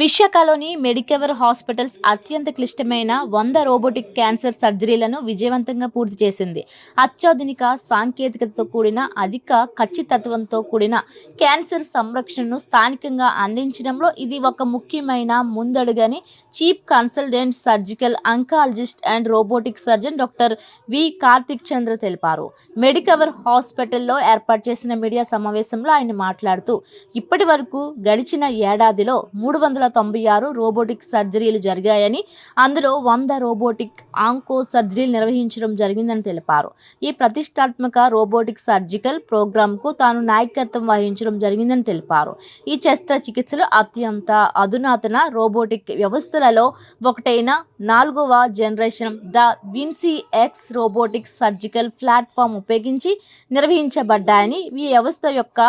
విశాఖలోని Medicover hospitals అత్యంత క్లిష్టమైన వంద రోబోటిక్ క్యాన్సర్ సర్జరీలను విజయవంతంగా పూర్తి చేసింది. అత్యాధునిక సాంకేతికతతో కూడిన అధిక ఖచ్చితత్వంతో కూడిన క్యాన్సర్ సంరక్షణను స్థానికంగా అందించడంలో ఇది ఒక ముఖ్యమైన ముందడుగని chief consultant surgical oncologist and robotic surgeon doctor V. Karthik Chandra తెలిపారు. మెడికవర్ హాస్పిటల్లో ఏర్పాటు చేసిన మీడియా సమావేశంలో ఆయన మాట్లాడుతూ ఇప్పటి వరకు గడిచిన ఏడాదిలో మూడు వందల తొంభై ఆరు రోబోటిక్ సర్జరీలు జరిగాయని అందులో వంద రోబోటిక్ ఆంకో సర్జరీలు నిర్వహించడం జరిగిందని తెలిపారు. ఈ ప్రతిష్టాత్మక రోబోటిక్ సర్జికల్ ప్రోగ్రాంకు తాను నాయకత్వం వహించడం జరిగిందని తెలిపారు. ఈ శస్త్రచికిత్సలు అత్యంత అధునాతన రోబోటిక్ వ్యవస్థలలో ఒకటైన నాలుగవ generation da Vinci X robotic surgical platform ఉపయోగించి నిర్వహించబడ్డాయని ఈ వ్యవస్థ యొక్క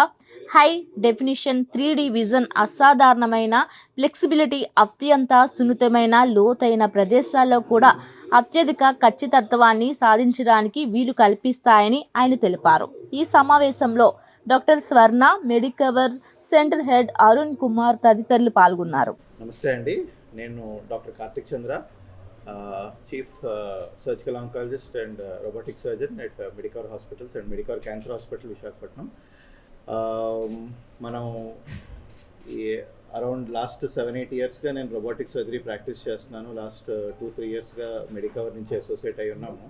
high definition three D vision అసాధారణమైన ఫ్లెక్సిబిలిటీ అత్యంత సున్నితమైన లోతైన ప్రదేశాల్లో కూడా అత్యధిక ఖచ్చితత్వాన్ని సాధించడానికి వీలు కల్పిస్తాయని ఆయన తెలిపారు. ఈ సమావేశంలో doctor Swarna Medicover centre head Arun Kumar తదితరులు పాల్గొన్నారు. నమస్తే అండి. నేను doctor Karthik Chandra chief surgical oncologist and robotic surgeon at Medicover hospitals and Medicover cancer hospital Visakhapatnam. Um, మనం అరౌండ్ లాస్ట్ సెవెన్ ఎయిట్ ఇయర్స్గా నేను రోబోటిక్ సర్జరీ ప్రాక్టీస్ చేస్తున్నాను. Last two three ఇయర్స్గా మెడికవర్ నుంచి అసోసియేట్ అయి ఉన్నాము.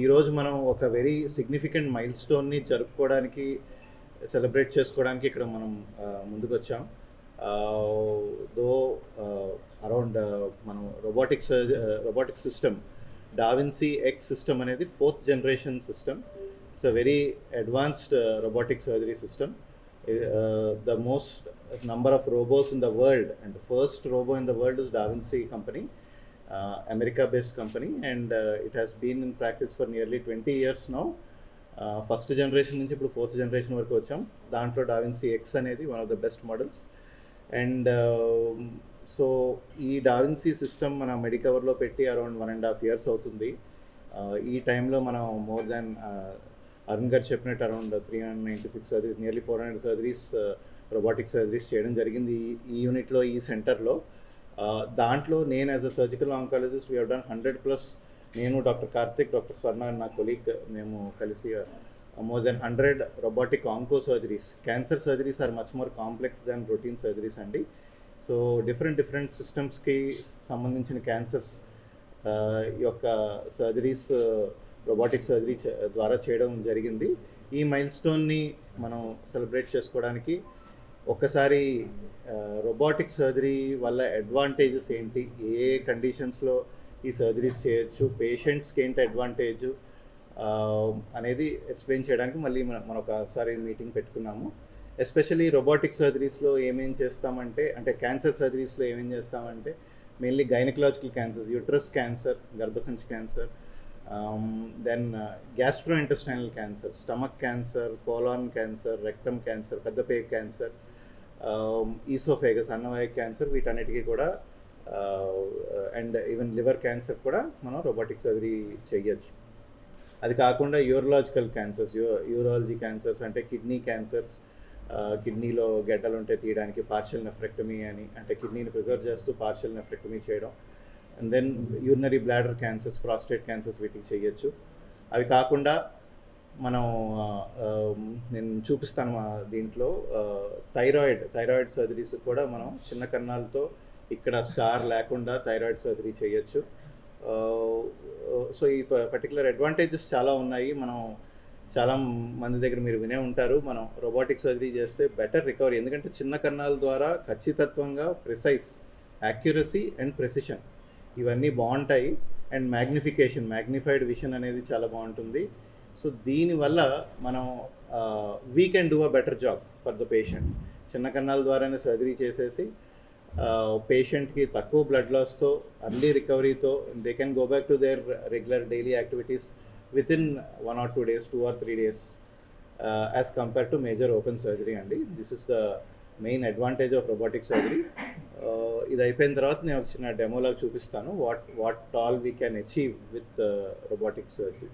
ఈరోజు మనం ఒక వెరీ సిగ్నిఫికెంట్ మైల్ స్టోన్ని జరుపుకోవడానికి సెలబ్రేట్ చేసుకోవడానికి ఇక్కడ మనం ముందుకొచ్చాం. ముందుకు వచ్చాం దో అరౌండ్ మనం robotics robotic system da Vinci X system అనేది fourth generation system it's a very advanced robotic surgery system the most number of robots in the world and the first robo in the world is davinci company uh, america based company and uh, it has been in practice for nearly 20 years now. Uh, first generation నుంచి ఇప్పుడు fourth generation వరకు వచ్చాం. దాంట్లో da Vinci X అనేది one of the best models and so ఈ da Vinci system మన మెడికవర్లో పెట్టి around one and half years అవుతుంది. Uh, ఈ టైంలో మనం మోర్ దాన్ అరుణ్ గారు చెప్పినట్టు around three hundred ninety six surgeries nearly four hundred surgeries robotic surgeries చేయడం జరిగింది. ఈ- యూనిట్లో ఈ సెంటర్లో uh, దాంట్లో నేను as a surgical oncologist we done hundred plus నేను డాక్టర్ కార్తిక్ డాక్టర్ స్వర్ణ నా కొలీగ్ మేము కలిసి more than hundred robotic onco surgeries cancer surgeries are much more complex than routine surgeries అండి. సో డిఫరెంట్ డిఫరెంట్ సిస్టమ్స్కి సంబంధించిన క్యాన్సర్స్ uh, యొక్క surgeries robotic surgery ద్వారా చేయడం జరిగింది. ఈ మైల్ స్టోన్ని మనం సెలబ్రేట్ చేసుకోవడానికి ఒక్కసారి రోబోటిక్ సర్జరీ వల్ల అడ్వాంటేజెస్ ఏంటి? ఏ కండిషన్స్లో ఈ సర్జరీస్ చేయొచ్చు? పేషెంట్స్కి ఏంటి అడ్వాంటేజ్? అనేది ఎక్స్ప్లెయిన్ చేయడానికి మళ్ళీ మనం మనం ఒకసారి మీటింగ్ పెట్టుకున్నాము. ఎస్పెషల్లీ రోబోటిక్ సర్జరీస్లో ఏమేం చేస్తామంటే అంటే క్యాన్సర్ సర్జరీస్లో ఏమేం చేస్తామంటే mainly gynaecological cancer uterus cancer గర్భసంచి cancer then gastro intestinal cancer stomach cancer colon cancer rectum cancer పెద్దపే cancer oesophagus అన్నవాయ క్యాన్సర్ వీటన్నిటికీ కూడా అండ్ ఈవెన్ లివర్ క్యాన్సర్ కూడా మనం రోబోటిక్ సర్జరీ చేయొచ్చు. అది కాకుండా urological cancers you urology cancers అంటే కిడ్నీ క్యాన్సర్స్ కిడ్నీలో గడ్డలు ఉంటే తీయడానికి పార్షియల్ నెఫ్రెక్టమీ అని అంటే కిడ్నీని ప్రిజర్వ్ చేస్తూ పార్షియల్ నెఫ్రెక్టమీ చేయడం. And then urinary bladder cancers prostate cancers వీటికి చేయొచ్చు. అవి కాకుండా మనం నేను చూపిస్తాను మా దీంట్లో థైరాయిడ్ థైరాయిడ్ సర్జరీస్ కూడా మనం చిన్న కన్నాలతో ఇక్కడ స్కార్ లేకుండా థైరాయిడ్ సర్జరీ చేయొచ్చు. సో ఈ పర్టికులర్ అడ్వాంటేజెస్ చాలా ఉన్నాయి. మనం చాలా మంది దగ్గర మీరు వినే ఉంటారు. మనం రోబోటిక్ సర్జరీ చేస్తే బెటర్ రికవరీ. ఎందుకంటే చిన్న కన్నాల ద్వారా ఖచ్చితత్వంగా ప్రిసైజ్ యాక్యురసీ అండ్ ప్రెసిషన్. ఇవన్నీ బాగుంటాయి. అండ్ మ్యాగ్నిఫికేషన్ మ్యాగ్నిఫైడ్ విషన్ అనేది చాలా బాగుంటుంది. సో దీనివల్ల మనం we can do a better job for the patient చిన్న కన్నాల ద్వారానే సర్జరీ చేసేసి పేషెంట్కి తక్కువ బ్లడ్ లాస్తో early రికవరీతో they can go back to their regular daily activities within one or two days two or three days as compare to major open surgery అండి. This is the main advantage of robotic surgery ఇది అయిపోయిన తర్వాత నేను ఒక చిన్న డెమోలాగా చూపిస్తాను. What what all we can achieve with uh, robotic surgery